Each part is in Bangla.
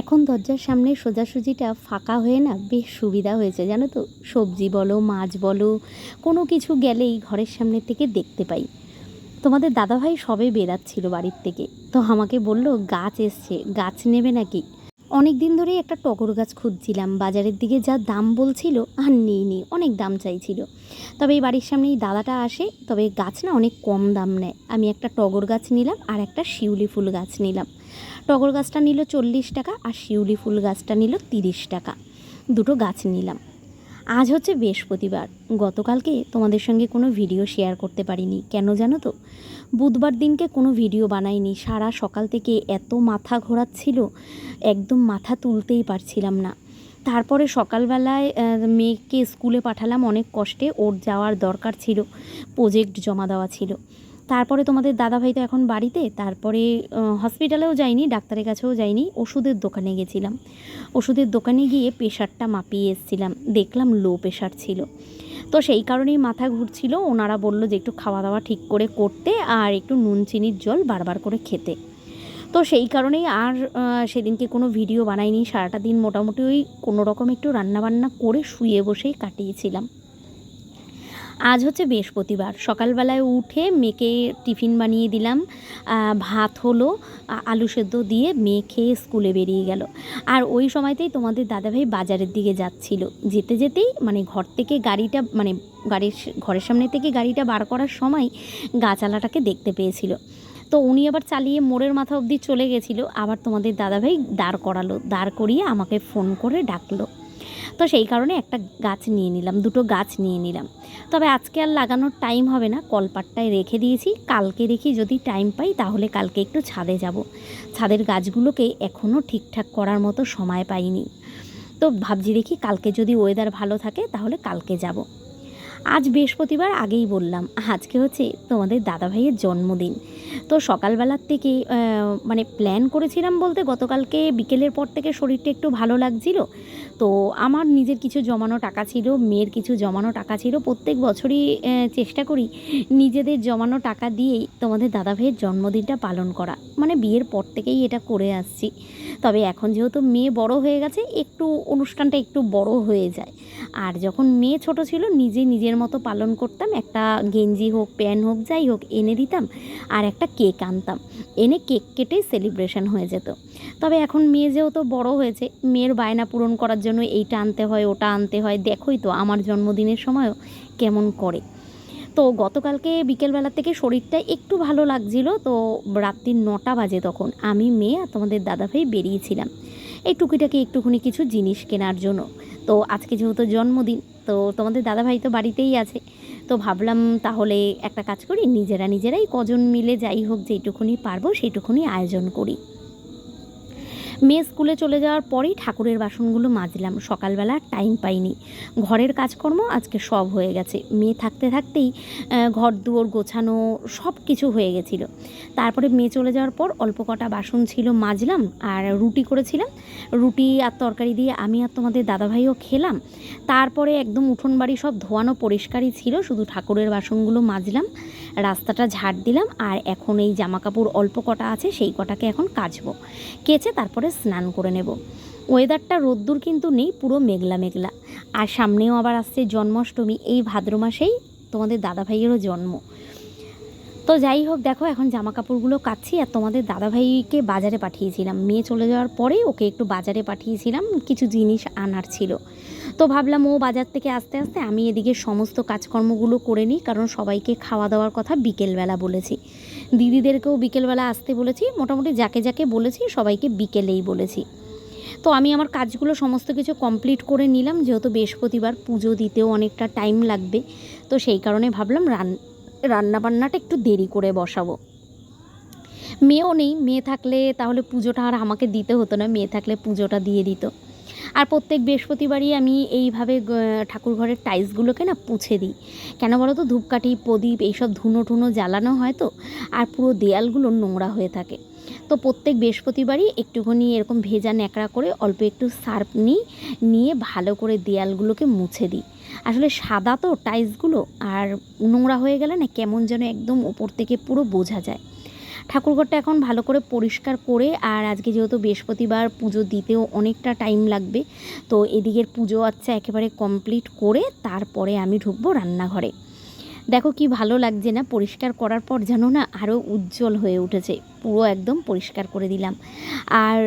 এখন দরজার সামনে সোজাসুজিটা ফাঁকা হয়ে না বেশ সুবিধা হয়েছে, জানো তো? সবজি বলো, মাছ বলো, কোনো কিছু গেলেই ঘরের সামনে থেকে দেখতে পাই। তোমাদের দাদাভাই সবে বেরাচ্ছিল বাড়ির থেকে। তো আমাকে বলল, গাছ এসছে, গাছ নেবে নাকি? অনেক দিন ধরেই একটা টগর গাছ খুঁজছিলাম, বাজারের দিকে যা দাম বলছিল, আর নিই নি অনেক দাম চাইছিল। তবে এই বাড়ির সামনেই দাদাটা আসে, তবে গাছ না অনেক কম দাম নেয়। আমি একটা টগর গাছ নিলাম আর একটা শিউলি ফুল গাছ নিলাম। টগর গাছটা নিল চল্লিশ টাকা আর শিউলি ফুল গাছটা নিল তিরিশ টাকা। দুটো গাছ নিলাম। আজ হচ্ছে বৃহস্পতিবার। গতকালকে তোমাদের সঙ্গে কোনো ভিডিও শেয়ার করতে পারিনি। কেন জানো তো? বুধবার দিনকে কোনো ভিডিও বানাইনি। সারা সকাল থেকে এত মাথা ঘোরাচ্ছিল, একদম মাথা তুলতেই পারছিলাম না। তারপরে সকালবেলায় মেয়েকে স্কুলে পাঠালাম অনেক কষ্টে। ওর যাওয়ার দরকার ছিল। প্রজেক্ট জমা দেওয়া ছিল। তারপরে তোমাদের দাদাভাই তো এখন বাড়িতে, তারপরে হসপিটালেও যাইনি, ডাক্তারের কাছেও যাইনি, ওষুধের দোকানে গেছিলাম। ওষুধের দোকানে গিয়ে প্রেশারটা মাপিয়ে এসেছিলাম, দেখলাম লো প্রেশার ছিল। তো সেই কারণেই মাথা ঘুরছিল, ওনারা বলল যে একটু খাওয়া দাওয়া ঠিক করে করতে আর একটু নুন, চিনির জল বারবার করে খেতে। তো সেই কারণেই আর সেদিনকে কোনো ভিডিও বানাইনি, সারাটা দিন মোটামুটি ওই কোনো রকম একটু রান্নাবান্না করে শুয়ে বসেই কাটিয়েছিলাম। আজ হচ্ছে বৃহস্পতিবার। সকালবেলায় উঠে মেয়েকে টিফিন বানিয়ে দিলাম ভাত হলো আলু সেদ্ধ দিয়ে মেয়ে খেয়ে স্কুলে বেরিয়ে গেল। আর ওই সময়তেই তোমাদের দাদাভাই বাজারের দিকে যাচ্ছিল। যেতে যেতেই মানে ঘর থেকে গাড়িটা মানে গাড়ির ঘরের সামনে থেকে গাড়িটা বার করার সময় গাছালাটাকে দেখতে পেয়েছিল। তো উনি আবার চালিয়ে মোড়ের মাথা অবধি চলে গেছিল। আবার তোমাদের দাদাভাই দাঁড় করালো, দাঁড় করিয়ে আমাকে ফোন করে ডাকলো। তো সেই কারণে একটা গাছ নিয়ে নিলাম, দুটো গাছ নিয়ে নিলাম। তবে আজকে আর লাগানোর টাইম হবে না, কলপাটটায় রেখে দিয়েছি। কালকে দেখি যদি টাইম পাই, তাহলে কালকে একটু ছাদে যাব। ছাদের গাছগুলোকে এখনও ঠিকঠাক করার মতো সময় পাইনি। তো ভাবছি দেখি কালকে যদি ওয়েদার ভালো থাকে, তাহলে কালকে যাব। আজ বৃহস্পতিবার আগেই বললাম, আজকে হচ্ছে তোমাদের দাদাভাইয়ের জন্মদিন। তো সকালবেলার থেকে মানে প্ল্যান করেছিলাম বলতে গতকালকে বিকেলের পর থেকে শরীরটা একটু ভালো লাগছিল। তো আমার নিজের কিছু জমানো টাকা ছিল, মেয়ের কিছু জমানো টাকা ছিল। প্রত্যেক বছরই চেষ্টা করি নিজেদের জমানো টাকা দিয়েই তোমাদের দাদা ভাইয়ের জন্মদিনটা পালন করা। মানে বিয়ের পর থেকেই এটা করে আসছি। তবে এখন যেহেতু মেয়ে বড় হয়ে গেছে, একটু অনুষ্ঠানটা একটু বড় হয়ে যায়। আর যখন মেয়ে ছোট ছিল, নিজে নিজের মতো পালন করতাম। একটা গেঞ্জি হোক প্যান হোক, যাই হোক, এনে দিতাম। আর একটা কেক আনতাম। এনে কেক কেটেই সেলিব্রেশন হয়ে যেত। তবে এখন মেয়ে যেহেতু বড় হয়েছে, মেয়ের বায়না পূরণ করার জন্য এইটা আনতে হয়, ওটা আনতে হয়, দেখোই তো আমার জন্মদিনের সময়ও কেমন করে। তো গতকালকে বিকেলবেলা থেকে শরীরটা একটু ভালো লাগছিল, তো রাত্রি নটা বাজে তখন আমি, মেয়ে আর তোমাদের দাদাভাই বেরিয়েছিলাম। এই টুকিটাকি একটুখানি কিছু জিনিস কেনার জন্য। তো আজকে যেহেতু জন্মদিন, তো তোমাদের দাদাভাই তো বাড়িতেই আছে, তো ভাবলাম তাহলে একটা কাজ করি, নিজেরা নিজেরাই কজন মিলে যাই হোক যেইটুকুনি পারব, সেইটুকুনি আয়োজন করি। মেয়ে স্কুলে চলে যাওয়ার পরেই ঠাকুরের বাসনগুলো মাজলাম। সকালবেলা টাইম পাইনি। ঘরের কাজকর্ম আজকে সব হয়ে গেছে। মেয়ে থাকতে থাকতেই ঘর দুয়ার গোছানো সব কিছু হয়ে গেছিল। তারপরে মেয়ে চলে যাওয়ার পর অল্প কটা বাসন ছিল মাজলাম আর রুটি করেছিলাম। রুটি আর তরকারি দিয়ে আমি আর তোমাদের দাদাভাইও খেলাম। তারপরে একদম উঠোন বাড়ি সব ধোয়ানো পরিষ্কারই ছিল। শুধু ঠাকুরের বাসনগুলো মাজলাম। রাস্তাটা ঝাড় দিলাম আর এখন এই জামা কাপড় অল্প কটা আছে, সেই কটাকে এখন কাচবো। কেচে তারপরে স্নান করে নেব। ওয়েদারটা রোদ্দুর কিন্তু নেই, পুরো মেঘলা মেঘলা। আর সামনেও আবার আসছে জন্মাষ্টমী, এই ভাদ্র মাসেই তোমাদের দাদাভাইয়েরও জন্ম। তো যাই হোক, দেখো এখন জামা কাপড়গুলো কাচ্ছি আর তোমাদের দাদাভাইকে বাজারে পাঠিয়েছিলাম। মেয়ে চলে যাওয়ার পরেই ওকে একটু বাজারে পাঠিয়েছিলাম, কিছু জিনিস আনার ছিল। তো ভাবলাম ও বাজার থেকে আস্তে আস্তে আমি এদিকে সমস্ত কাজকর্মগুলো করে নিই, কারণ সবাইকে খাওয়া দাওয়ার কথা বিকেলবেলা বলেছি। দিদিদেরকেও বিকেলবেলা আসতে বলেছি, মোটামুটি যাকে যাকে বলেছি সবাইকে বিকেলেই বলেছি। তো আমি আমার কাজগুলো সমস্ত কিছু কমপ্লিট করে নিলাম, যেহেতু বৃহস্পতিবার পুজো দিতেও অনেকটা টাইম লাগবে, তো সেই কারণে ভাবলাম রান, রান্নাবান্নাটা একটু দেরি করে বসাবো। মেয়েও নেই, মেয়ে থাকলে তাহলে পুজোটা আর আমাকে দিতে হতো না, মেয়ে থাকলে পুজোটা দিয়ে দিত। আর প্রত্যেক বৃহস্পতিবারই আমি এইভাবে ঠাকুর ঘরের টাইলসগুলোকে না পুছে দিই। কেন বলো তো ধূপকাঠি, প্রদীপ এইসব ধুনো টুনো জ্বালানো হয় তো, আর পুরো দেয়ালগুলো নোংরা হয়ে থাকে। তো প্রত্যেক বৃহস্পতিবারই একটুখানি এরকম ভেজা ন্যাকড়া করে অল্প একটু সার্ফ নিই, নিয়ে ভালো করে দেয়ালগুলোকে মুছে দিই। আসলে সাদা তো টাইলসগুলো, আর নোংরা হয়ে গেলে না কেমন যেন একদম ওপর থেকে পুরো বোঝা যায়। ঠাকুরঘরটা এখন ভালো করে পরিষ্কার করে, আর আজকে যেহেতু বৃহস্পতিবার, পুজো দিতেও অনেকটা টাইম লাগবে, তো এদিকের পুজো আচ্ছা একেবারে কমপ্লিট করে তারপরে আমি ঢুকবো রান্নাঘরে। দেখো কি ভালো লাগছে না, পরিষ্কার করার পর যেন না আরও উজ্জ্বল হয়ে উঠেছে, পুরো একদম পরিষ্কার করে দিলাম। আর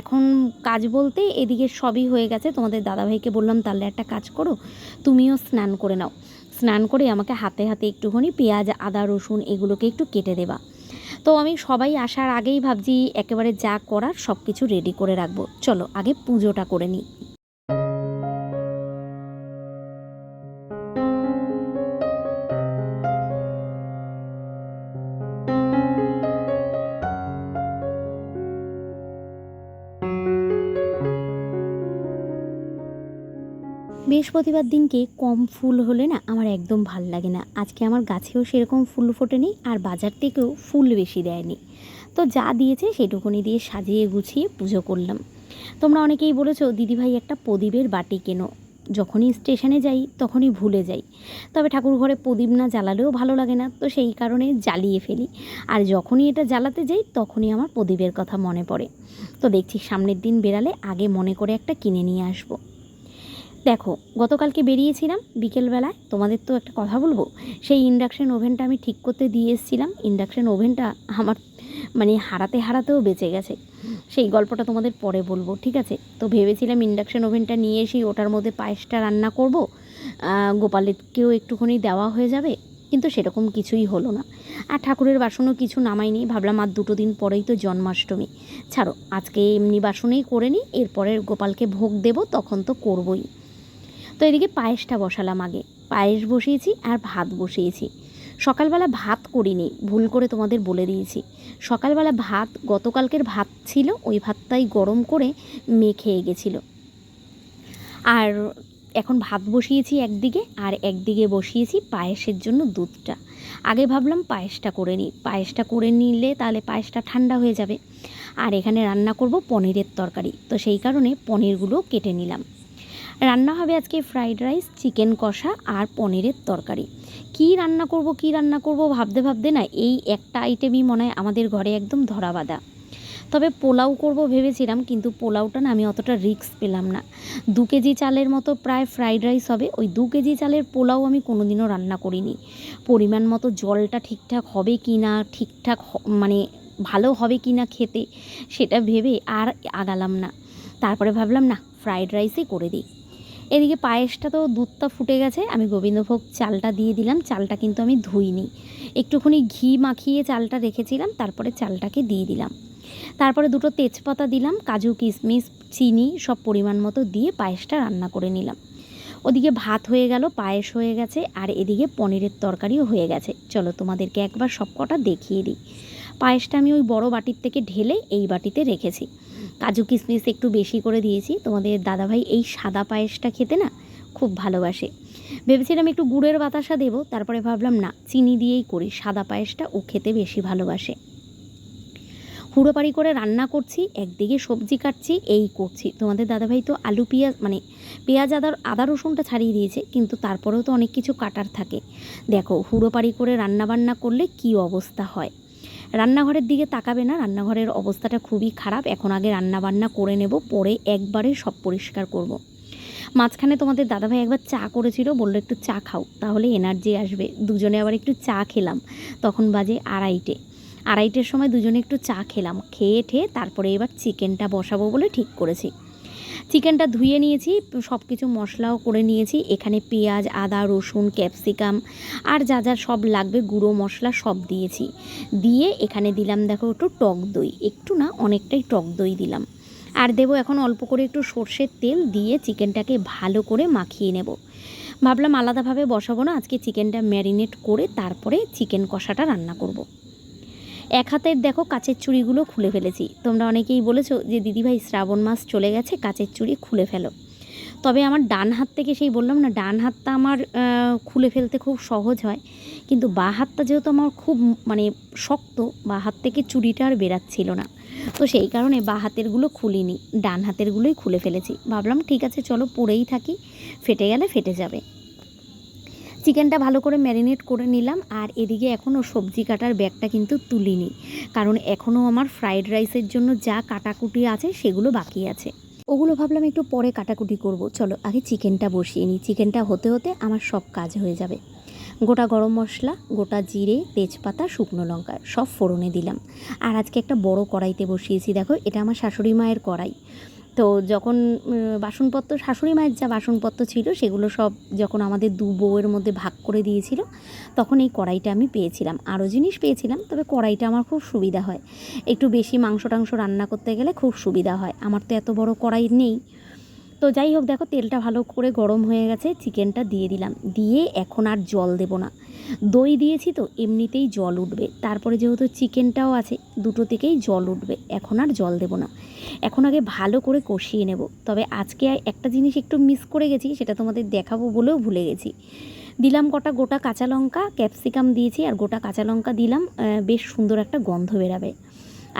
এখন কাজ বলতে এদিকে সবই হয়ে গেছে, তোমাদের দাদাভাইকে বললাম, তাহলে একটা কাজ করো, তুমিও স্নান করে নাও। স্নান করে আমাকে হাতে হাতে একটুখানি পেঁয়াজ, আদা, রসুন এগুলোকে একটু কেটে দেবা। তো আমি সবাই আসার আগেই ভাবছি একেবারে যা করার সব কিছু রেডি করে রাখব। চলো, আগে পুজোটা করে নিই। বৃহস্পতিবার দিনকে কম ফুল হলে না আমার একদম ভালো লাগে না। আজকে আমার গাছেও সেরকম ফুল ফোটেনি আর বাজার থেকেও ফুল বেশি দেয়নি। তো যা দিয়েছে সেটুকুনি দিয়ে সাজিয়ে গুছিয়ে পুজো করলাম। তোমরা অনেকেই বলেছ, দিদিভাই, একটা প্রদীপের বাটি কেনো। যখনই স্টেশনে যাই, তখনই ভুলে যাই। তবে ঠাকুর ঘরে প্রদীপ না জ্বালালেও ভালো লাগে না, তো সেই কারণে জ্বালিয়ে ফেলি। আর যখনই এটা জ্বালাতে যাই, তখনই আমার প্রদীপের কথা মনে পড়ে। তো দেখছি সামনের দিন বেড়ালে আগে মনে করে একটা কিনে নিয়ে আসব। দেখো, গতকালকে বেরিয়েছিলাম, বিকেলবেলায়, তোমাদের তো একটা কথা বলব, সেই ইন্ডাকশান ওভেনটা আমি ঠিক করতে দিয়ে এসেছিলাম ইন্ডাকশান ওভেনটা আমার মানে হারাতে হারাতেও বেঁচে গেছে। সেই গল্পটা তোমাদের পরে বলব, ঠিক আছে? তো ভেবেছিলাম ইন্ডাকশান ওভেনটা নিয়ে এসেই ওটার মধ্যে পায়েসটা রান্না করব গোপালেরকেও একটুখানি দেওয়া হয়ে যাবে, কিন্তু সেরকম কিছুই হলো না। আর ঠাকুরের বাসনও কিছু নামাইনি, ভাবলাম আর দুটো দিন পরেই তো জন্মাষ্টমী। ছাড়ো, আজকে এমনি বাসনেই করে নিই, এরপরে গোপালকে ভোগ দেবো, তখন তো করবই। তো এদিকে পায়েসটা বসালাম আগে। পায়েস বসিয়েছি আর ভাত বসিয়েছি। সকালবেলা ভাত করিনি, ভুল করে তোমাদের বলে দিয়েছি। সকালবেলা ভাত, গতকালকের ভাত ছিল, ওই ভাতটাই গরম করে মেয়ে খেয়ে গেছিল। আর এখন ভাত বসিয়েছি একদিকে, আর একদিকে বসিয়েছি পায়েসের জন্য দুধটা। আগে ভাবলাম পায়েসটা করে নিই। পায়েসটা করে নিলে তাহলে পায়েসটা ঠান্ডা হয়ে যাবে। আর এখানে রান্না করব পনিরের তরকারি। তো সেই কারণে পনিরগুলো কেটে নিলাম। রান্না হবে আজকে ফ্রাইড রাইস, চিকেন কষা আর পনিরের তরকারি। কী রান্না করব, কী রান্না করব ভাবতে ভাবতে না এই একটা আইটেমই মনে হয় আমাদের ঘরে একদম ধরা বাঁধা। তবে পোলাও করব ভেবেছিলাম, কিন্তু পোলাওটা না আমি অতটা রিস্ক পেলাম না। দু কেজি চালের মতো প্রায় ফ্রাইড রাইস হবে, ওই দু কেজি চালের পোলাও আমি কোনোদিনও রান্না করিনি। পরিমাণ মতো জলটা ঠিকঠাক হবে কি না ঠিকঠাক মানে ভালো হবে কি না খেতে, সেটা ভেবে আর আগালাম না। তারপরে ভাবলাম, না, ফ্রাইড রাইসই করে দিই। এদিকে পায়েসটা তো দুধটা ফুটে গেছে। আমি গোবিন্দভোগ চালটা দিয়ে দিলাম। চালটা কিন্তু আমি ধুইনি। একটুখানি ঘি মাখিয়ে চালটা রেখেছিলাম, তারপরে চালটাকে দিয়ে দিলাম। তারপরে দুটো তেজপাতা দিলাম, কাজু, কিশমিশ, চিনি সব পরিমাণ মতো দিয়ে পায়েসটা রান্না করে নিলাম। ওদিকে ভাত হয়ে গেল, পায়েস হয়ে গেছে, আর এদিকে পনিরের তরকারিও হয়ে গেছে। চলো তোমাদেরকে একবার সব কটা দেখিয়ে দিই। পায়েসটা আমি ওই বড় বাটির থেকে ঢেলে এই বাটিতে রেখেছি। কাজু কিশমিশ একটু বেশি করে দিয়েছি। তোমাদের দাদাভাই এই সাদা পায়েসটা খেতে না খুব ভালোবাসে। ভেবেছিলাম একটু গুড়ের বাতাসা দেবো, তারপরে ভাবলাম না, চিনি দিয়েই করি, সাদা পায়েসটা ও খেতে বেশি ভালোবাসে। হুড়োপাড়ি করে রান্না করছি, একদিকে সবজি কাটছি, এই করছি। তোমাদের দাদাভাই তো আলু পেঁয়াজ মানে পেঁয়াজ, আদা আদা, রসুনটা ছাড়িয়ে দিয়েছে, কিন্তু তারপরেও তো অনেক কিছু কাটার থাকে। দেখো, হুড়োপাড়ি করে রান্না বান্না করলে কি অবস্থা হয়? রান্নাঘরের দিকে তাকাবে না। রান্নাঘরের অবস্থাটা খুবই খারাপ। এখন আগে রান্না বান্না করে নেব, পরে একবারে সব পরিষ্কার করব। মাঝখানে তোমাদের দাদাভাই একবার চা করেছিল, বলল, একটু চা খাও, তাহলে এনার্জি আসবে। দুজনে আবার একটু চা খেলাম, তখন বাজে আড়াইটে। আড়াইটের সময় দুজনে একটু চা খেলাম, খেয়ে ঠেয়ে তারপরে এবার চিকেনটা বসাবো বলে ঠিক করেছি। চিকেনটা ধুয়ে নিয়েছি সব কিছু মশলাও করে নিয়েছি। এখানে পেঁয়াজ, আদা, রসুন, ক্যাপসিকাম আর যা যা সব লাগবে, গুঁড়ো মশলা সব দিয়েছি। দিয়ে এখানে দিলাম দেখো একটু টক দই। একটু না, অনেকটাই টক দই দিলাম। আর দেবো এখন অল্প করে একটু সর্ষের তেল দিয়ে চিকেনটাকে ভালো করে মাখিয়ে নেব। ভাবলাম আলাদাভাবে বসাবো না, আজকে চিকেনটা ম্যারিনেট করে তারপরে চিকেন কষাটা রান্না করব। এক হাতের দেখো কাচের চুড়িগুলো খুলে ফেলেছি। তোমরা অনেকেই বলেছ যে, দিদিভাই, শ্রাবণ মাস চলে গেছে, কাচের চুড়ি খুলে ফেলো। তবে আমার ডান হাত থেকে সেই বললাম না, ডান হাতটা আমার খুলে ফেলতে খুব সহজ হয়। কিন্তু বা হাতটা যেহেতু আমার খুব মানে শক্ত, বা হাত থেকে চুড়িটা আর বেরাচ্ছিল না। তো সেই কারণে বা হাতেরগুলো খুলিনি, ডান হাতেরগুলোই খুলে ফেলেছি। ভাবলাম, ঠিক আছে, চলো পরেই থাকি, ফেটে গেলে ফেটে যাবে। চিকেনটা ভালো করে ম্যারিনেট করে নিলাম আর এদিকে এখনও সবজি কাটার ব্যাগটা কিন্তু তুলিনি। কারণ এখনও আমার ফ্রাইড রাইসের জন্য যা কাটাকুটি আছে সেগুলো বাকি আছে। ওগুলো ভাবলাম একটু পরে কাটাকুটি করব। চলো আগে চিকেনটা বসিয়ে নিই। চিকেনটা হতে হতে আমার সব কাজ হয়ে যাবে। গোটা গরম মশলা, গোটা জিরে, তেজপাতা, শুকনো লঙ্কা সব ফোড়নে দিলাম। আর আজকে একটা বড় কড়াইতে বসিয়েছি। দেখো এটা আমার শাশুড়ি মায়ের কড়াই। তো যখন বাসনপত্র, শাশুড়ি মায়ের যা বাসনপত্র ছিল সেগুলো সব যখন আমাদের দু বউয়ের মধ্যে ভাগ করে দিয়েছিল, তখন এই কড়াইটা আমি পেয়েছিলাম। আরও জিনিস পেয়েছিলাম, তবে কড়াইটা আমার খুব সুবিধা হয়। একটু বেশি মাংস টাংস রান্না করতে গেলে খুব সুবিধা হয়। আমার তো এত বড় কড়াই নেই। তো যাই হোক, দেখো তেলটা ভালো করে গরম হয়ে গেছে, চিকেনটা দিয়ে দিলাম। দিয়ে এখন আর জল দেব না। দই দিয়েছি তো, এমনিতেই জল উঠবে। তারপরে যেহেতু চিকেনটাও আছে, দুটো থেকেই জল উঠবে, এখন আর জল দেব না। এখন আগে ভালো করে কষিয়ে নেব। তবে আজকে একটা জিনিস একটু মিস করে গেছি, সেটা তোমাদের দেখাবো বলেও ভুলে গেছি। দিলাম কটা গোটা কাঁচা লঙ্কা, ক্যাপসিকাম দিয়েছি, আর গোটা কাঁচা লঙ্কা দিলাম বেশ সুন্দর একটা গন্ধ বেরাবে।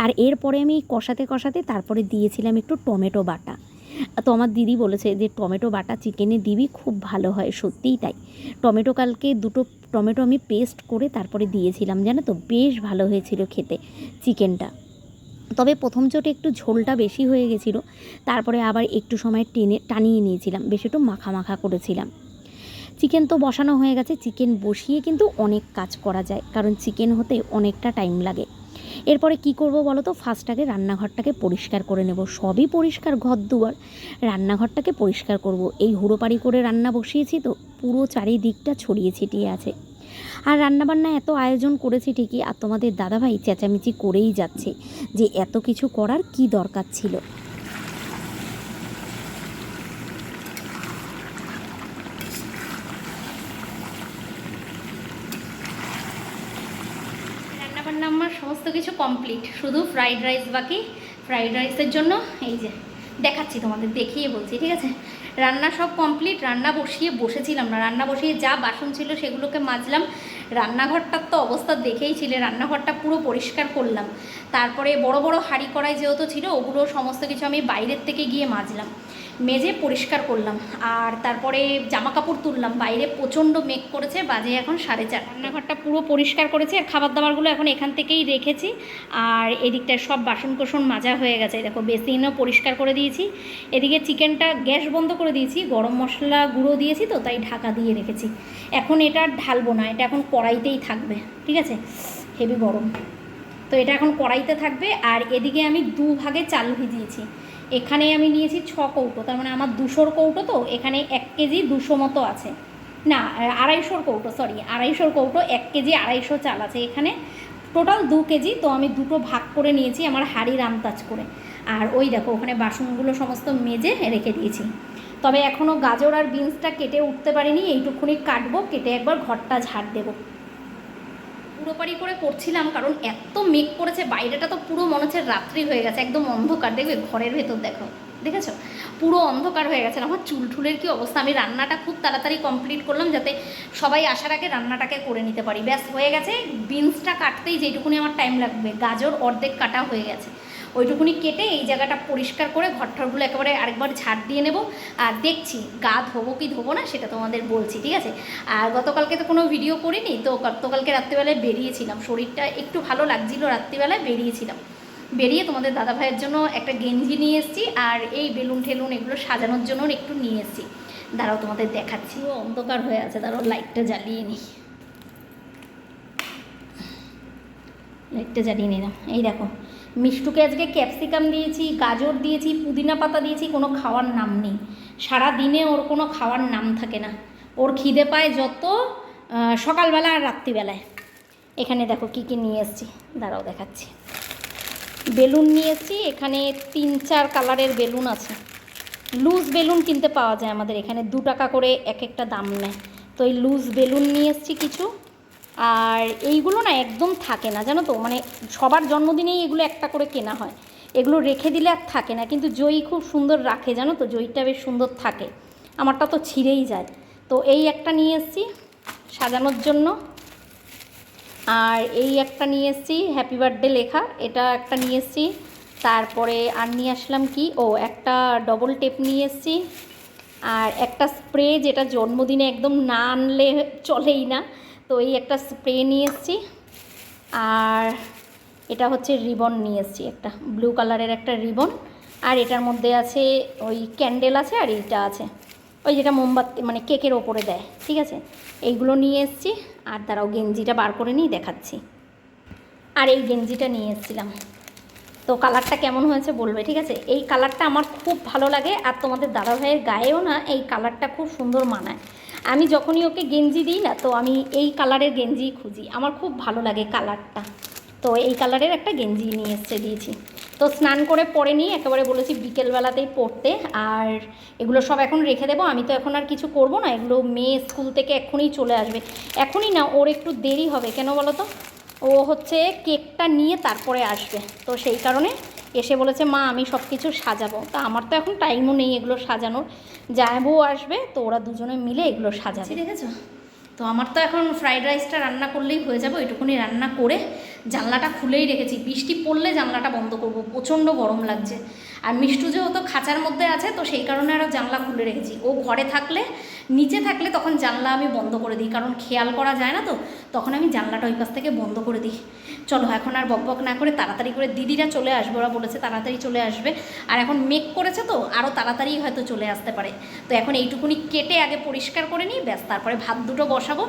আর এরপরে আমি কষাতে কষাতে তারপরে দিয়েছিলাম একটু টমেটো বাটা। তো আমার দিদি বলেছে যে টমেটো বাটা চিকেনে দিবি, খুব ভালো হয়, সত্যিই তাই। টমেটো কালকে দুটো টমেটো আমি পেস্ট করে তারপরে দিয়েছিলাম, জানো তো? বেশ ভালো হয়েছিল খেতে চিকেনটা। তবে প্রথম চোটে একটু ঝোলটা বেশি হয়ে গেছিল, তারপরে আবার একটু সময় টেনে টানিয়ে নিয়েছিলাম, বেশ একটু মাখা মাখা করেছিলাম। চিকেন তো বসানো হয়ে গেছে, চিকেন বসিয়ে কিন্তু অনেক কাজ করা যায়, কারণ চিকেন হতে অনেকটা টাইম লাগে। এরপরে কি করব বলো তো? ফার্স্ট আগে রান্নাঘরটাকে পরিষ্কার করে নেব। সবই পরিষ্কার ঘর দুয়ার রান্নাঘরটাকে পরিষ্কার করব। এই হুড়োপাড়ি করে রান্না বসিয়েছি তো, পুরো চারিদিকটা ছড়িয়ে ছিটিয়ে আছে। আর রান্নাবান্না এত আয়োজন করেছি ঠিকই, আর তোমাদের দাদাভাই চেঁচামেচি করেই যাচ্ছে যে এত কিছু করার কি দরকার ছিল রান্নাবান্না আমার সমস্ত কিছু কমপ্লিট শুধু ফ্রাইড রাইস বাকি ফ্রাইড রাইসের জন্য এই যে দেখাচ্ছি তোমাদের, দেখিয়ে বলছি, ঠিক আছে? রান্না সব কমপ্লিট রান্না বসিয়ে বসেছিলাম না, রান্না বসিয়ে যা বাসন ছিল সেগুলোকে মাজলাম। রান্নাঘরটার তো অবস্থা দেখেই ছিলে, রান্নাঘরটা পুরো পরিষ্কার করলাম। তারপরে বড় বড় হাঁড়ি কড়াই যেহেতু ছিল, ওগুলো সমস্ত কিছু আমি বাইরের থেকে গিয়ে মাজলাম। মেজে পরিষ্কার করলাম। আর তারপরে জামা কাপড় তুললাম। বাইরে প্রচণ্ড মেঘ করেছে, বাজে এখন সাড়ে চার রান্নাঘরটা পুরো পরিষ্কার করেছি আর খাবার দাবারগুলো এখন এখান থেকেই রেখেছি। আর এদিকটায় সব বাসন কোসন মাজা হয়ে গেছে। দেখো, বেসিনও পরিষ্কার করে দিয়েছি। এদিকে চিকেনটা গ্যাস বন্ধ করে দিয়েছি। গরম মশলা গুঁড়ো দিয়েছি তো, তাই ঢাকা দিয়ে রেখেছি। এখন এটা ঢালবো না, এটা এখন কড়াইতেই থাকবে, ঠিক আছে? হেভি গরম। তো এটা এখন কড়াইতে থাকবে। আর এদিকে আমি দু ভাগে চাল ভিজিয়েছি। এখানে আমি নিয়েছি ছ কৌটো, তার মানে আমার দুশোর কৌটো তো, এখানে এক কেজি দুশো মতো আছে। না, আড়াইশোর কৌটো সরি আড়াইশোর কৌটো, এক কেজি আড়াইশো চাল আছে এখানে। টোটাল দু কেজি, তো আমি দুটো ভাগ করে নিয়েছি আমার হাড়ির আমতাজ করে। আর ওই দেখো, ওখানে বাসনগুলো সমস্ত মেজে রেখে দিয়েছি। তবে এখনও গাজর আর বিনসটা কেটে উঠতে পারিনি, এইটুকুনি কাটবো, কেটে একবার ঘরটা ঝাড় দেবো। পুরোপারি করে করছিলাম, কারণ এত মেঘ করেছে, বাইরেটা তো পুরো মনে হচ্ছে রাত্রি হয়ে গেছে, একদম অন্ধকার। দেখবে ঘরের ভেতর দেখো, দেখেছ? পুরো অন্ধকার হয়ে গেছে। আমার চুল ঠুলের কি অবস্থা? আমি রান্নাটা খুব তাড়াতাড়ি কমপ্লিট করলাম যাতে সবাই আসার আগে রান্নাটাকে করে নিতে পারি। ব্যাস, হয়ে গেছে। বিনসটা কাটতেই যেটুকুনি আমার টাইম লাগবে, গাজর অর্ধেক কাটা হয়ে গেছে। ওইটুকুনি কেটে এই জায়গাটা পরিষ্কার করে ঘরঠরগুলো একেবারে আরেকবার ঝাড় দিয়ে নেব। আর দেখছি, গা ধোবো কি ধোবো না সেটা তোমাদের বলছি, ঠিক আছে? আর গতকালকে তো কোনো ভিডিও করিনি, তো গতকালকে রাত্রিবেলায় বেরিয়েছিলাম। শরীরটা একটু ভালো লাগছিল, রাত্রিবেলায় বেরিয়েছিলাম। বেরিয়ে তোমাদের দাদা ভাইয়ের জন্য একটা গেঞ্জি নিয়ে এসেছি, আর এই বেলুন ঠেলুন এগুলো সাজানোর জন্য একটু নিয়ে এসেছি। দাঁড়াও, তোমাদের দেখাচ্ছি। ও অন্ধকার হয়ে আছে, দাঁড়াও লাইটটা জ্বালিয়ে নিই লাইটটা জ্বালিয়ে নিলাম এই দেখো মিষ্টুকে আজকে ক্যাপসিকাম দিয়েছি, গাজর দিয়েছি, পুদিনা পাতা দিয়েছি, কোনো খাওয়ার নাম নেই। সারা দিনে ওর কোনো খাওয়ার নাম থাকে না। ওর খিদে পায় যত সকালবেলা আর রাত্রিবেলায়। এখানে দেখো কী কী নিয়ে এসেছি। দাঁড়াও দেখাচ্ছি। বেলুন নিয়ে এসেছি। এখানে তিন চার কালারের বেলুন আছে। লুজ বেলুন কিনতে পাওয়া যায় আমাদের এখানে। দু টাকা করে এক একটা দাম নেয়। তো এই লুজ বেলুন নিয়ে এসেছি কিছু। আর এইগুলো না একদম থাকে না, জানো তো? মানে সবার জন্মদিনেই এগুলো একটা করে কেনা হয়। এগুলো রেখে দিলে আর থাকে না, কিন্তু জয়ী খুব সুন্দর রাখে, জানো তো? জয়ীটা বেশ সুন্দর থাকে। আমারটা তো ছিঁড়েই যায়। তো এই একটা নিয়ে এসেছি সাজানোর জন্য। আর এই একটা নিয়ে এসেছি হ্যাপি বার্থডে লেখা। এটা একটা নিয়ে এসেছি। তারপরে আর নিয়ে আসলাম কি? ও, একটা ডবল টেপ নিয়ে এসেছি। আর একটা স্প্রে যেটা জন্মদিনে একদম না আনলে চলেই না। তো এই একটা স্প্রে নিয়ে এসেছি। আর এটা হচ্ছে রিবন নিয়ে এসেছি একটা। ব্লু কালারের একটা রিবন। আর এটার মধ্যে আছে ওই ক্যান্ডেল আছে আর এইটা আছে। ওই যেটা মোমবাতি মানে কেকের ওপরে দেয়। ঠিক আছে? এইগুলো নিয়ে এসেছি। আর তারাও গেঞ্জিটা বার করে নিয়ে দেখাচ্ছি। আর এই গেঞ্জিটা নিয়ে এসেছিলাম। তো কালারটা কেমন হয়েছে বলবে, ঠিক আছে? এই কালারটা আমার খুব ভালো লাগে। আর তোমাদের দাদাভাইয়ের গায়েও না এই কালারটা খুব সুন্দর মানায়। আমি যখনই ওকে গেঞ্জি দিই না, তো আমি এই কালারের গেঞ্জিই খুঁজি। আমার খুব ভালো লাগে কালারটা। তো এই কালারের একটা গেঞ্জি নিয়ে এসছে দিয়েছি। তো স্নান করে পরে নিয়ে একেবারে বলেছি বিকেলবেলাতেই পড়তে আর এগুলো সব এখন রেখে দেবো। আমি তো এখন আর কিছু করব না। এগুলো মেয়ে স্কুল থেকে এখনই চলে আসবে। এখনই না, ওর একটু দেরি হবে। কেন বলো তো? ও হচ্ছে কেকটা নিয়ে তারপরে আসবে। তো সেই কারণে এসে বলেছে, মা, আমি সব কিছু সাজাবো। তা আমার তো এখন টাইমও নেই এগুলো সাজানোর। জায়াবও আসবে, তো ওরা দুজনে মিলে এগুলো সাজাবে। দেখেছ তো আমার তো এখন ফ্রাইড রাইসটা রান্না করলেই হয়ে যাবে, ওইটুকুনি রান্না করে জানলাটা খুলেই রেখেছি। বৃষ্টি পড়লে জানলাটা বন্ধ করব, প্রচণ্ড গরম লাগছে। আর মিষ্টু তো খাঁচার মধ্যে আছে, তো সেই কারণে আরও জানলা খুলে রেখেছি। ও ঘরে থাকলে, নিচে থাকলে তখন জানলা আমি বন্ধ করে দিই, কারণ খেয়াল করা যায় না তো, তখন আমি জানলাটা ওই পাশ থেকে বন্ধ করে দিই। চলো এখন আর বকবক না করে তাড়াতাড়ি করে দিদিরা চলে আসবে, ওরা বলেছে তাড়াতাড়ি চলে আসবে। আর এখন মেক করেছে তো আরও তাড়াতাড়ি হয়তো চলে আসতে পারে। তো এখন এইটুকুনি কেটে আগে পরিষ্কার করে নিই, ব্যাস, তারপরে ভাত দুটো বসাবো।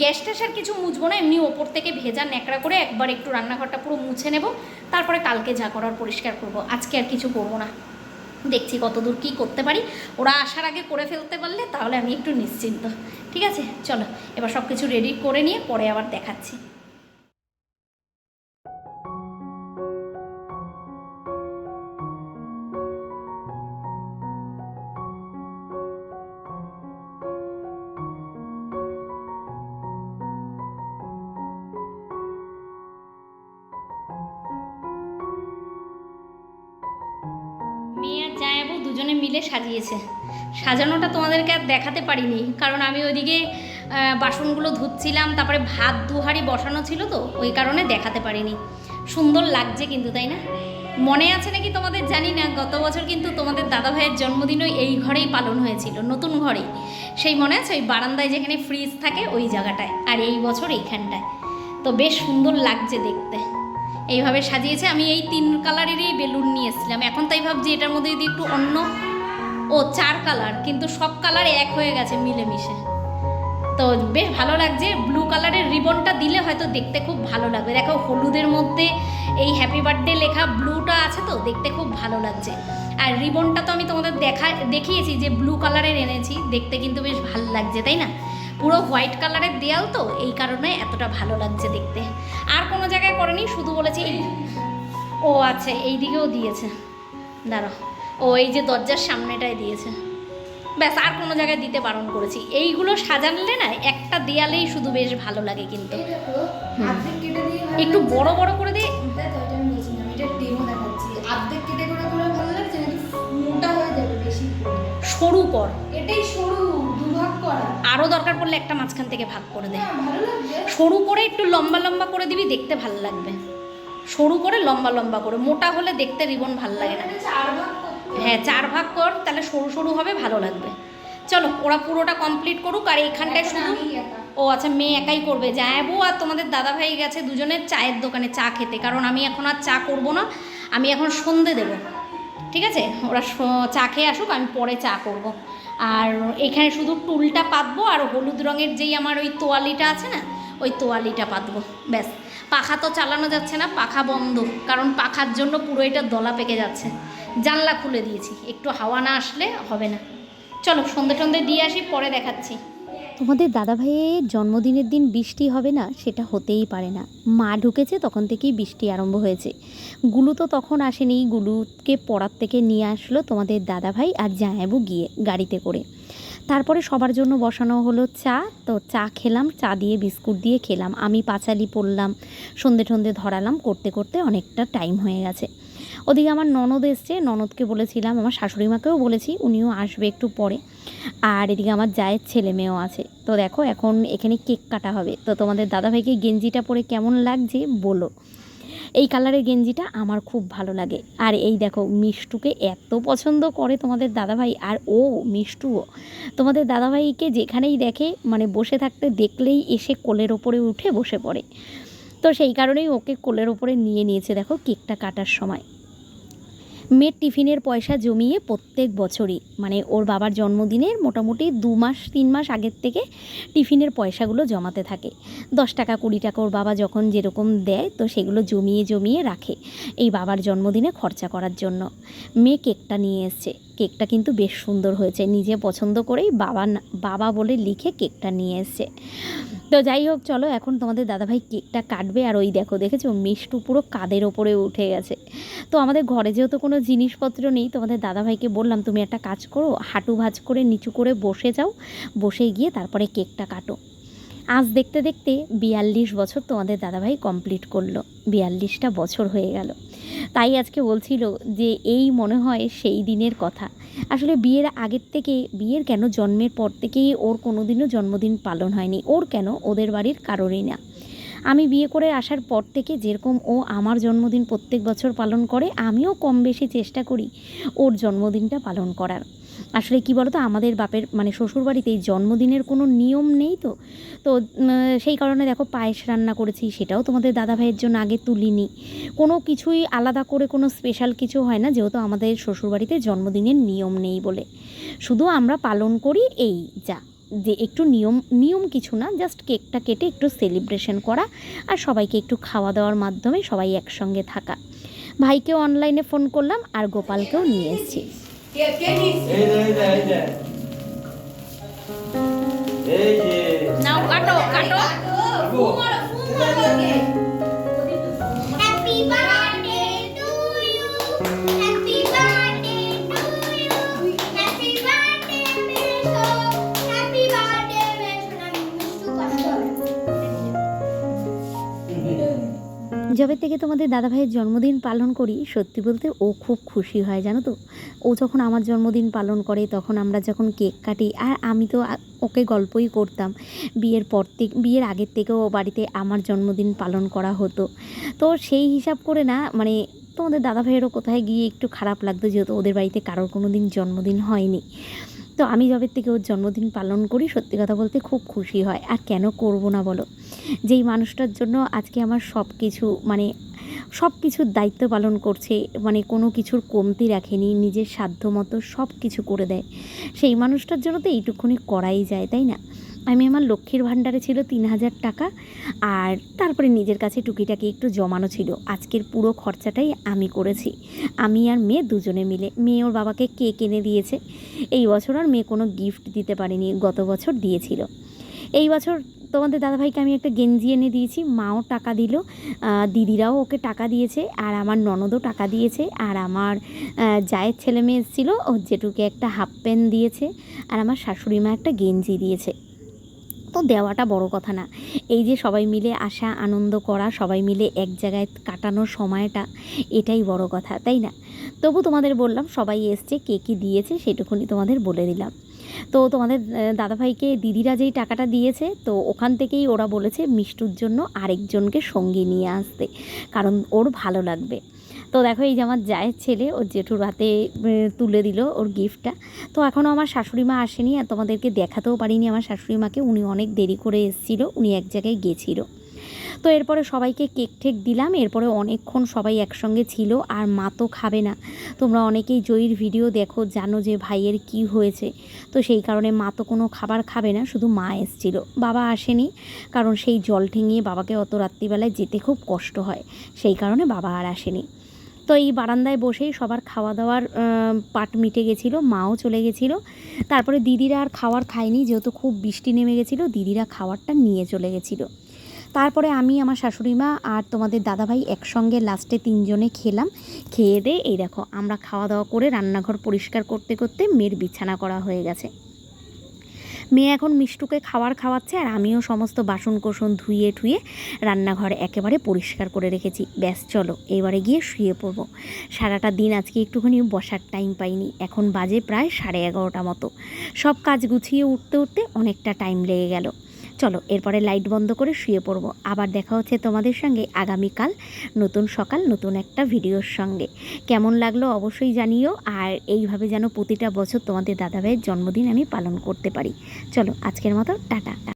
গ্যাস ট্যাস আর কিছু মুছবো না, এমনি ওপর থেকে ভেজা ন্যাকড়া করে একবার একটু রান্নাঘরটা পুরো মুছে নেব। তারপরে কালকে যা করার পরিষ্কার করব, আজকে আর কিছু করব না। দেখছি কতদূর কী করতে পারি। ওরা আসার আগে করে ফেলতে পারলে তাহলে আমি একটু নিশ্চিন্ত। ঠিক আছে? চলো, এবার সব কিছু রেডি করে নিয়ে পরে আবার দেখাচ্ছি। সাজিয়েছে। সাজানোটা তোমাদেরকে আর দেখাতে পারিনি, কারণ আমি ওইদিকে বাসনগুলো ধুচ্ছিলাম, তারপরে ভাত দুহারি বসানো ছিল তো, ওই কারণে দেখাতে পারিনি। সুন্দর লাগছে কিন্তু, তাই না? মনে আছে নাকি তোমাদের? জানি না, গত বছর কিন্তু তোমাদের দাদা ভাইয়ের জন্মদিনও এই ঘরেই পালন হয়েছিল, নতুন ঘরেই। সেই মনে আছে? ওই বারান্দায় যেখানে ফ্রিজ থাকে, ওই জায়গাটায়, আর এই বছর এইখানটায়। তো বেশ সুন্দর লাগছে দেখতে। এইভাবে সাজিয়েছে, আমি এই তিন কালারেরই বেলুন নিয়ে এসেছিলাম। এখন তাই ভাবছি এটার মধ্যে যদি একটু অন্য ও চার কালার, কিন্তু সব কালার এক হয়ে গেছে মিলেমিশে। তো বেশ ভালো লাগছে ব্লু কালারের রিবনটা দিলে হয়তো দেখতে খুব ভালো লাগবে। দেখো, হলুদের মধ্যে এই হ্যাপি বার্থডে লেখা ব্লুটা আছে তো, দেখতে খুব ভালো লাগছে। আর রিবনটা তো আমি তোমাদের দেখা, দেখিয়েছি যে ব্লু কালারের এনেছি, দেখতে কিন্তু বেশ ভালো লাগছে, তাই না? পুরো হোয়াইট কালারের দেয়াল তো, এই কারণে এতটা ভালো লাগছে দেখতে। আর কোনো জায়গায় করেনি, শুধু বলেছি ও আচ্ছা এই দিকেও দিয়েছে। দাঁড়াও। ও এই যে দরজার সামনেটায় দিয়েছে। ব্যাস আর কোনো জায়গায় দিতে বারণ করেছি। এইগুলো সাজানলে না একটা দেয়ালেই শুধু বেশ ভালো লাগে কিন্তু। একটু। বড় বড় করে দিয়ে হয়ে? সরু কর। এটাই সরু দুভাগ করা। আরও দরকার পড়লে একটা মাঝখান থেকে ভাগ করে দে। হ্যাঁ, সরু করে একটু লম্বা লম্বা করে দিবি দেখতে ভালো লাগবে। সরু করে লম্বা লম্বা করে মোটা হলে দেখতে রিবন ভালো লাগে না। চার ভাগ। হ্যাঁ চার ভাগ কর তাহলে সরু সরু হবে ভালো লাগবে। চলো ওরা পুরোটা কমপ্লিট করুক আর এইখানটায় শুধু ও আচ্ছা মেয়ে একাই করবে। যাব আর তোমাদের দাদা ভাই গেছে দুজনের চায়ের দোকানে চা খেতে কারণ আমি এখন আর চা করব না আমি এখন সন্ধে দেবো। ঠিক আছে? ওরা চা খেয়ে আসুক আমি পরে চা করব। আর এখানে শুধু টুলটা পাতবো আর হলুদ রঙের যেই আমার ওই তোয়ালিটা আছে না ওই তোয়ালিটা পাতবো। ব্যাস। পাখা তো চালানো যাচ্ছে না পাখা বন্ধ কারণ পাখার জন্য পুরো এটা দলা পেকে যাচ্ছে। জানলা খুলে দিয়েছি। একটু হাওয়া না আসলে হবে না। চলো, সন্ধে টন্ধে দিয়ে আসি, পরে দেখাচ্ছি। তোমাদের দাদাভাইয়ের জন্মদিনের দিন বৃষ্টি হবে না, সেটা হতেই পারে না। মা ঢুকেছে, তখন থেকেই বৃষ্টি আরম্ভ হয়েছে। গুলু তো তখন আসেনি, গুলুকে পড়ার থেকে নিয়ে আসলো তোমাদের দাদাভাই আর জায়াবু গিয়ে গাড়িতে করে। তারপরে সবার জন্য বসানো হলো চা। তো চা খেলাম, চা দিয়ে বিস্কুট দিয়ে খেলাম। আমি পাঁচালি পড়লাম, সন্ধে টন্ধে ধরালাম, করতে করতে অনেকটা টাইম হয়ে গেছে। ওদিকে আমার ননদ এসছে, ননদকে বলেছিলাম, আমার শাশুড়ি মাকেও বলেছি, উনিও আসবে একটু পরে। আর এদিকে আমার জায়ের ছেলে মেয়েও আছে। তো দেখো, এখন এখানে কেক কাটা হবে। তো তোমাদের দাদাভাইকে গেঞ্জিটা পরে কেমন লাগছে বলো। এই কালারের গেঞ্জিটা আমার খুব ভালো লাগে। আর এই দেখো, মিষ্টুকে এত পছন্দ করে তোমাদের দাদাভাই, আর ও মিষ্টুও। তোমাদের দাদাভাইকে যেখানেই দেখে মানে বসে থাকতে দেখলেই এসে কোলের ওপরে উঠে বসে পড়ে। তো সেই কারণেই ওকে কোলের ওপরে নিয়ে নিয়েছে, দেখো, কেকটা কাটার সময়। মেয়ের টিফিনের পয়সা জমিয়ে প্রত্যেক বছরই মানে ওর বাবার জন্মদিনের মোটামুটি দু মাস, তিন মাস আগের থেকে টিফিনের পয়সাগুলো জমাতে থাকে। দশ টাকা, কুড়ি টাকা ওর বাবা যখন যেরকম দেয়, তো সেগুলো জমিয়ে জমিয়ে রাখে এই বাবার জন্মদিনে খরচা করার জন্য। মেয়ে কেকটা নিয়ে এসছে। কেকটা কিন্তু বেশ সুন্দর হয়েছে। নিজে পছন্দ করেই বাবা বাবা বলে লিখে কেকটা নিয়ে এসছে। তো যাই হোক, চলো এখন তোমাদের দাদাভাই কেকটা কাটবে আর ওই দেখো, দেখেছ? মিষ্টু পুরো কাদের ওপরে উঠে গেছে। তো আমাদের ঘরে যেহেতু কোনো জিনিসপত্র নেই, তোমাদের দাদাভাইকে বললাম, তুমি একটা কাজ করো, হাঁটু ভাঁজ করে নিচু করে বসে যাও, বসে গিয়ে তারপরে কেকটা কাটো। আজ দেখতে দেখতে বিয়াল্লিশ বছর তোমাদের দাদাভাই কমপ্লিট করল। বিয়াল্লিশটা বছর হয়ে গেল। তাই আজকে বলছিল যে এই মনে হয় সেই দিনের কথা। আসলে বিয়ের আগের থেকে, বিয়ের কেন জন্মের পর থেকেই ওর কোনো দিনও জন্মদিন পালন হয়নি। ওর কেন? ওদের বাড়ির কারোরই না। আমি বিয়ে করে আসার পর থেকে যেরকম ও আমার জন্মদিন প্রত্যেক বছর পালন করে, আমিও কম বেশি চেষ্টা করি ওর জন্মদিনটা পালন করার। আসলে কি বলতো, আমাদের বাপের মানে শ্বশুরবাড়িতে এই জন্মদিনের কোনো নিয়ম নেই তো। তো সেই কারণে দেখো পায়েস রান্না করেছি, সেটাও তোমাদের দাদা ভাইয়ের জন্য আগে তুলিনি। কোনো কিছুই আলাদা করে কোনো স্পেশাল কিছু হয় না, যেহেতু আমাদের শ্বশুরবাড়িতে জন্মদিনের নিয়ম নেই বলে। শুধু আমরা পালন করি এই, যা, যে একটু নিয়ম নিয়ম কিছু না জাস্ট কেকটা কেটে একটু সেলিব্রেশন করা আর সবাইকে একটু খাওয়া দাওয়ার মাধ্যমে সবাই একসঙ্গে থাকা। ভাইকেও অনলাইনে ফোন করলাম আর গোপালকেও নিয়ে এসেছি। এই যে এই যে এই যে এই যে নাও কাটো কাটো কাটবো? Happy birthday যবে থেকে তোমাদের দাদাভাইয়ের জন্মদিন পালন করি, সত্যি বলতে ও খুব খুশি হয়, জানো তো? ও যখন আমার জন্মদিন পালন করে, তখন আমরা যখন কেক কাটি, আর আমি তো ওকে গল্পই করতাম। বিয়ের পর থেকে বিয়ের আগের থেকেও বাড়িতে আমার জন্মদিন পালন করা হতো। তো সেই হিসাব করে না মানে তোমাদের দাদাভাইয়েরও কোথায় গিয়ে একটু খারাপ লাগতো, যেহেতু ওদের বাড়িতে কারোর কোনো দিন জন্মদিন হয়নি। তো আমি যবে থেকে ওর জন্মদিন পালন করি, সত্যি কথা বলতে খুব খুশি হয়। আর কেন করব না বলো? যেই মানুষটার জন্য আজকে আমার সব কিছু মানে সব কিছুর দায়িত্ব পালন করছে মানে কোনো কিছুর কমতি রাখেনি, নিজের সাধ্য মতো সব কিছু করে দেয়, সেই মানুষটার জন্য তো এইটুকুনি করাই যায়, তাই না? আমি আমার লক্ষ্মীর ভাণ্ডারে ছিল তিন হাজার টাকা, আর তারপরে নিজের কাছে টুকিটাকি একটু জমানো ছিল। আজকের পুরো খরচাটাই আমি করেছি। আমি আর মেয়ে দুজনে মিলে, মেয়ে ওর বাবাকে কেক এনে দিয়েছে। এই বছর আর মেয়ে কোনো গিফট দিতে পারেনি, গত বছর দিয়েছিল। এই বছর তোমাদের দাদাভাইকে আমি একটা গেঞ্জি এনে দিয়েছি। মাও টাকা দিল। দিদিরাও ওকে টাকা দিয়েছে আর আমার ননদও টাকা দিয়েছে আর আমার জায়ের ছেলে মেয়ে এসেছিল। ওর জেঠুকে একটা হাফ প্যান্ট দিয়েছে আর আমার শাশুড়ি মা একটা গেঞ্জি দিয়েছে। তো দেওয়াটা বড় কথা না। এই যে সবাই মিলে আসা, আনন্দ করা, সবাই মিলে এক জায়গায় কাটানোর সময়টা, এটাই বড় কথা, তাই না? তবু তোমাদের বললাম, সবাই এসছে, কে কী দিয়েছে সেটুকুনি তোমাদের বলে দিলাম। তো তোমাদের দাদাভাইকে দিদিরা যেই টাকাটা দিয়েছে, তো ওখান থেকেই ওরা বলেছে মিষ্টুর জন্য আরেকজনকে সঙ্গী নিয়ে আসতে, কারণ ওর ভালো লাগবে। তো দেখো এই যে আমার জায়ের ছেলে, ওর জেঠুর হাতে তুলে দিল ওর গিফটটা। তো এখনও আমার শাশুড়ি মা আসেনি আর তোমাদেরকে দেখাতেও পারিনি, আমার শাশুড়ি মাকে উনি অনেক দেরি করে এসেছিল, উনি এক জায়গায় গেছিল। তো এরপরে সবাইকে কেক ঠেক দিলাম, এরপরে অনেকক্ষণ সবাই একসঙ্গে ছিল আর মা তো খাবে না। তোমরা অনেকেই জয়ীর ভিডিও দেখো, জানো যে ভাইয়ের কি হয়েছে। তো সেই কারণে মা তো কোনো খাবার খাবে না, শুধু মা এসছিল। বাবা আসেনি, কারণ সেই জল ঠেঙিয়ে বাবাকে অত রাত্রিবেলায় যেতে খুব কষ্ট হয়। সেই কারণে বাবা আর আসেনি। তো এই বারান্দায় বসেই সবার খাওয়া দাওয়ার পাট মিটে গেছিল, মাও চলে গেছিল। তারপরে দিদিরা আর খাওয়ার খায়নি, যেহেতু খুব বৃষ্টি নেমে গেছিল, দিদিরা খাওয়ারটা নিয়ে চলে গেছিল। তারপরে আমি, আমার শাশুড়ি মা আর তোমাদের দাদাভাই একসঙ্গে লাস্টে তিনজনে খেলাম। খেয়ে দিয়ে এই দেখো, আমরা খাওয়া দাওয়া করে রান্নাঘর পরিষ্কার করতে করতে মেয়ের বিছানা করা হয়ে গেছে। মেয়ে এখন মিষ্টুকে খাবার খাওয়াচ্ছে আর আমিও সমস্ত বাসন কোসন ধুয়ে ঠুয়ে রান্নাঘর একেবারে পরিষ্কার করে রেখেছি। ব্যাস, চলো, এবারে গিয়ে শুয়ে পড়ব। সারাটা দিন আজকে একটুখানি বসার টাইম পাইনি। এখন বাজে প্রায় সাড়ে এগারোটা মতো। সব কাজ গুছিয়ে উঠতে উঠতে অনেকটা টাইম লেগে গেল। চলো, এরপরে লাইট বন্ধ করে শুয়ে পড়ব। আবার দেখা হচ্ছে তোমাদের সঙ্গে আগামীকাল নতুন সকাল, নতুন একটা ভিডিওর সঙ্গে। কেমন লাগল অবশ্যই জানিও, আর এইভাবে যেন প্রতিটা বছর তোমাদের দাদাভাইয়ের জন্মদিন আমি পালন করতে পারি। চলো, আজকের মতো, টাটা।